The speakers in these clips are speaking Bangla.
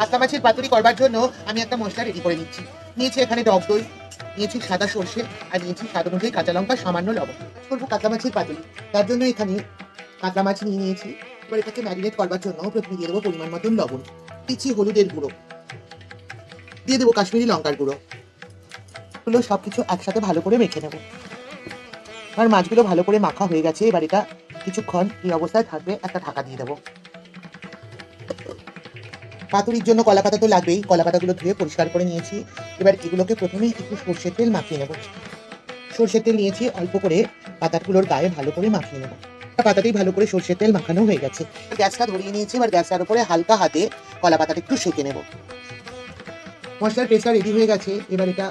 কাতলা মাছের পাতুরি করবার জন্য আমি একটা মশলা রেডি করে নিচ্ছি। নিয়েছি এখানে টক দই, নিয়েছি সাদা সর্ষে, আর নিয়েছি স্বাদ অনুযায়ী কাঁচা লঙ্কা, সামান্য লবণ। করব কাতলা মাছের পাতুরি। তার জন্য এখানে কাতলা মাছ নিয়ে নিয়েছি। এবার এটাকে ম্যারিনেট করবার জন্য প্রথমে দিয়ে দেবো পরিমাণ মতন লবণ, দিচ্ছি হলুদের গুঁড়ো। দিয়ে দেবো কাশ্মীরি লঙ্কার গুঁড়ো। এগুলো সব কিছু একসাথে ভালো করে মেখে নেব। আর মাছগুলো ভালো করে মাখা হয়ে গেছে। এবার এটা কিছুক্ষণ এই অবস্থায় থাকবে, একটা ঢাকা দিয়ে দেবো। পাতুরির জন্য কলা পাতা তো লাগবেই। কলা পাতাগুলো ধুয়ে পরিষ্কার করে নিয়েছি। এবার এগুলোকে প্রথমে একটু সর্ষের তেল মাখিয়ে নেব। সর্ষের তেল নিয়েছি অল্প করে পাতাগুলোর গায়ে ভালো করে মাখিয়ে নেব। পাতাতেই ভালো করে সর্ষের তেল মাখানো হয়ে গেছে। গ্যাসটা ধরিয়ে নিয়েছি এবার গ্যাসটার উপরে হালকা হাতে কলা পাতাটা একটু সেঁকে নেব। মশলার পেস্টটা রেডি হয়ে গেছে। এবার এটা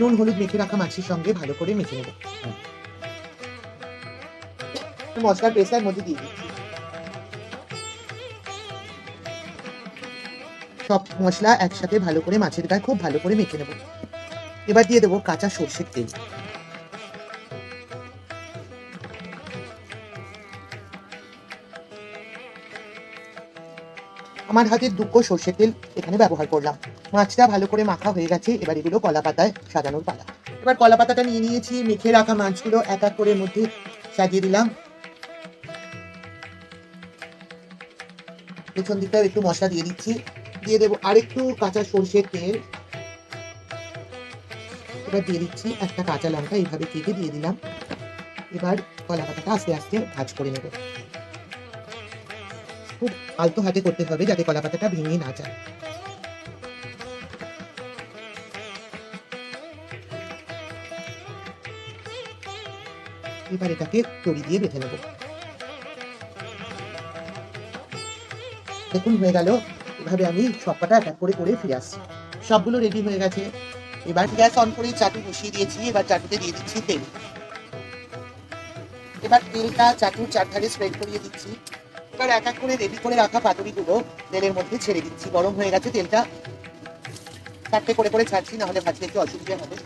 নুন হলুদ মেখে রাখা মাছের সঙ্গে ভালো করে মেখে নেব। মশলার পেস্টটার মধ্যে দিয়ে দিচ্ছি। সব মশলা একসাথে ভালো করে মাছের গায়ে খুব ভালো করে মেখে নেব। এবার দিয়ে দেবো কাঁচা সর্ষের তেল। আমার হাতে দুঃখ সর্ষের তেল এখানে ব্যবহার করলাম। মাছটা ভালো করে মাখা হয়ে গেছে, এবার এগুলো কলা পাতায় সাজানোর পালা। এবার কলা পাতাটা নিয়ে নিয়েছি, মেখে রাখা মাছগুলো এক এক করে মধ্যে সাজিয়ে দিলাম। পেছন দিকটাও একটু মশলা দিয়ে দিচ্ছি। দিয়ে দেবো আরেকটু কাঁচা সর্ষের তেল। এবার দিয়ে দিচ্ছি একটা কাঁচা লঙ্কা, এইভাবে কেটে দিয়ে দিলাম। এবার কলা পাতাটা আস্তে আস্তে ভাজ করে নেব। খুব আলতো হাতে করতে হবে যাতে কলা পাতাটা ভেঙে না যায়। এবার এটাকে তড়ি দিয়ে বেঁধে নেব। দেখুন, হয়ে গেল এভাবে আমি সবকটা এক এক করে করে ফিরে আসছি। সবগুলো রেডি হয়ে গেছে। এবার গ্যাস অন করে চাটু বসিয়ে দিয়েছি, এবার চাটুতে দিয়ে দিচ্ছি তেল। এবার তেলটা চাটুর চারধারে স্প্রেড করিয়ে দিচ্ছি। এবার এক এক করে রেডি করে রাখা পাতুরিগুলো তেলের মধ্যে ছেড়ে দিচ্ছি। গরম হয়ে গেছে তেলটা। চারটে করে করে ছাড়ছি না হলে ভাজতে একটু অসুবিধা হবে।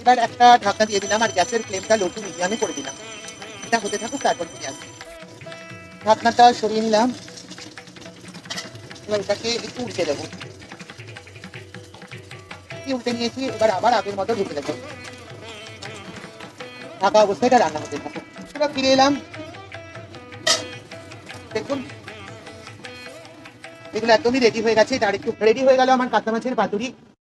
এবার একটা ঢাকা দিয়ে দিলাম আর গ্যাসের ফ্লেমটা লো টু মিডিয়ামে করে দিলাম। এটা হতে থাকুক, তারপর ফিরে আসছি ঢাকনাটা সরিয়ে নিলাম। এটাকে একটু উল্টে দেবো। উল্টে নিয়েছি? এবার আবার আগের মতো ঢুকে দেবো। থাকা অবস্থায় এটা রান্না হতে থাকো এবার ফিরে এলাম। দেখুন, এগুলো একদমই রেডি হয়ে গেছে। তার একটু রেডি হয়ে গেল আমার কাঁচা মাছের পাতুরি।